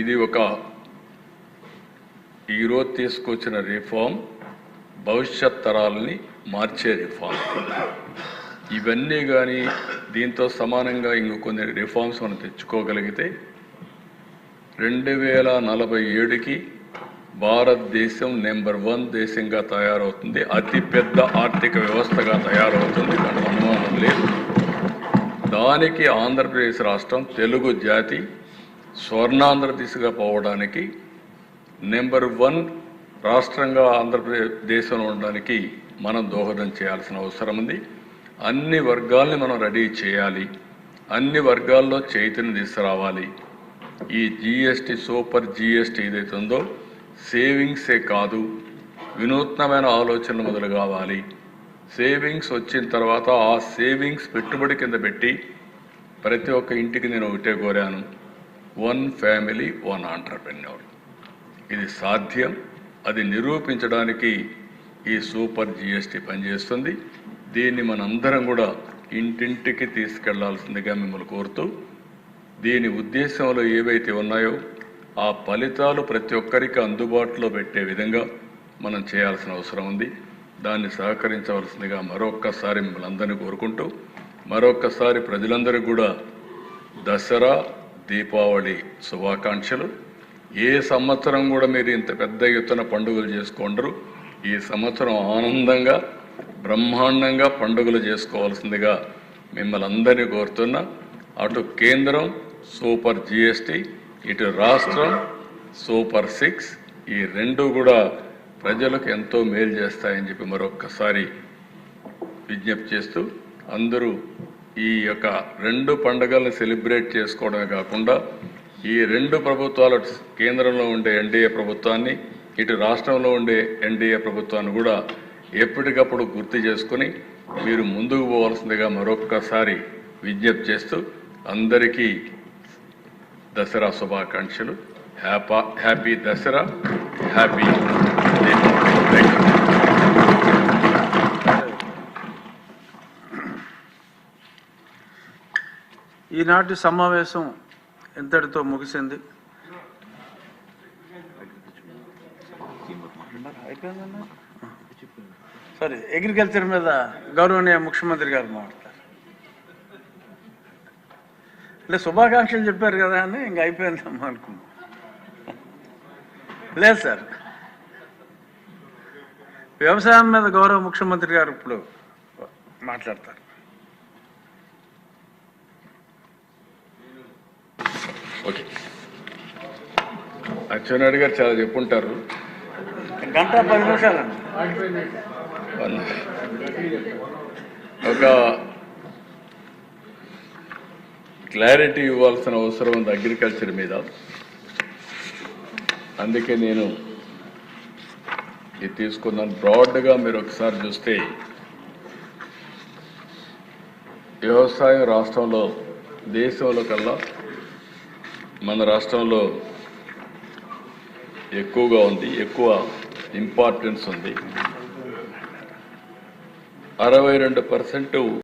ఇది ఒక ఈరోజు తీసుకొచ్చిన రిఫార్మ్ భవిష్యత్ తరాలని మార్చే రిఫార్మ్. ఇవన్నీ కానీ దీంతో సమానంగా ఇంకో కొన్ని రిఫార్మ్స్ మనం తెచ్చుకోగలిగితే రెండు వేల నలభై ఏడుకి భారతదేశం నెంబర్ వన్ దేశంగా తయారవుతుంది అతిపెద్ద ఆర్థిక వ్యవస్థగా తయారవుతుంది దాంట్లో అనుమానం లేదు. దానికి ఆంధ్రప్రదేశ్ రాష్ట్రం తెలుగు జాతి స్వర్ణాంధ్ర దిశగా పోవడానికి నెంబర్ వన్ రాష్ట్రంగా ఆంధ్రప్రదేశ్ దేశంలో ఉండడానికి మనం దోహదం చేయాల్సిన అవసరం ఉంది. అన్ని వర్గాల్ని మనం రెడీ చేయాలి. అన్ని వర్గాల్లో చైతన్యం తీసుకురావాలి ఈ జిఎస్టి సూపర్ జిఎస్టి ఏదైతే ఉందో సేవింగ్సే కాదు వినూత్నమైన ఆలోచనలు మొదలు కావాలి. సేవింగ్స్ వచ్చిన తర్వాత ఆ సేవింగ్స్ పెట్టుబడి కింద పెట్టి ప్రతి ఒక్క ఇంటికి నేను ఒకటే కోరాను. One family one entrepreneur. ఇది సాధ్యం. అది నిరూపించడానికి ఈ సూపర్ జిఎస్టి పనిచేస్తుంది. దీన్ని మనందరం కూడా ఇంటింటికి తీసుకెళ్ళాల్సిందిగా మిమ్మల్ని కోరుతూ దీని ఉద్దేశంలో ఏవైతే ఉన్నాయో ఆ ఫలితాలు ప్రతి ఒక్కరికి అందుబాటులో పెట్టే విధంగా మనం చేయాల్సిన అవసరం ఉంది. దాన్ని సహకరించవలసిందిగా మరొక్కసారి మిమ్మల్ని అందరినీ కోరుకుంటూ మరొక్కసారి ప్రజలందరికీ కూడా దసరా దీపావళి శుభాకాంక్షలు. ఏ సంవత్సరం కూడా మీరు ఇంత పెద్ద ఎత్తున పండుగలు చేసుకుంటారు ఈ సంవత్సరం ఆనందంగా బ్రహ్మాండంగా పండుగలు చేసుకోవాల్సిందిగా మిమ్మల్ని అందరినీ కోరుతున్నా. అటు కేంద్రం సూపర్ జిఎస్టి ఇటు రాష్ట్రం సూపర్ సిక్స్ ఈ రెండు కూడా ప్రజలకు ఎంతో మేలు చేస్తాయని చెప్పి మరొక్కసారి విజ్ఞప్తి చేస్తూ అందరూ ఈ యొక్క రెండు పండుగలను సెలబ్రేట్ చేసుకోవడమే కాకుండా ఈ రెండు ప్రభుత్వాలు కేంద్రంలో ఉండే ఎన్డీఏ ప్రభుత్వాన్ని ఇటు రాష్ట్రంలో ఉండే ఎన్డీఏ ప్రభుత్వాన్ని కూడా ఎప్పటికప్పుడు గుర్తు చేసుకుని మీరు ముందుకు పోవాల్సిందిగా మరొక్కసారి విజ్ఞప్తి చేస్తూ అందరికీ దసరా శుభాకాంక్షలు. Happy happy Dasara happy Deepavali. ఈనాటి సమావేశం ఇంతటితో ముగిసింది? సారీ సరే అగ్రికల్చర్ మీద గౌరవనీయ ముఖ్యమంత్రి గారు మాట్లాడతారు. లే శుభాకాంక్షలు చెప్పారు కదా అని ఇంక అయిపోయిందమ్మా అనుకున్నాం. లేదు సార్. వ్యవసాయం మీద గౌరవ ముఖ్యమంత్రి గారు ఇప్పుడు మాట్లాడతారు. ఓకే. అచ్చెన్నాయుడు గారు చాలా చెప్పుంటారు. గంట పది ఒక క్లారిటీ ఇవ్వాల్సిన అవసరం ఉంది అగ్రికల్చర్ మీద. అందుకే నేను ఇది తీసుకున్నాను. బ్రాడ్గా మీరు ఒకసారి చూస్తే వ్యవసాయం రాష్ట్రంలో దేశంలో కల్లా మన రాష్ట్రంలో ఎక్కువగా ఉంది ఎక్కువ ఇంపార్టెన్స్ ఉంది. అరవై రెండు పర్సెంట్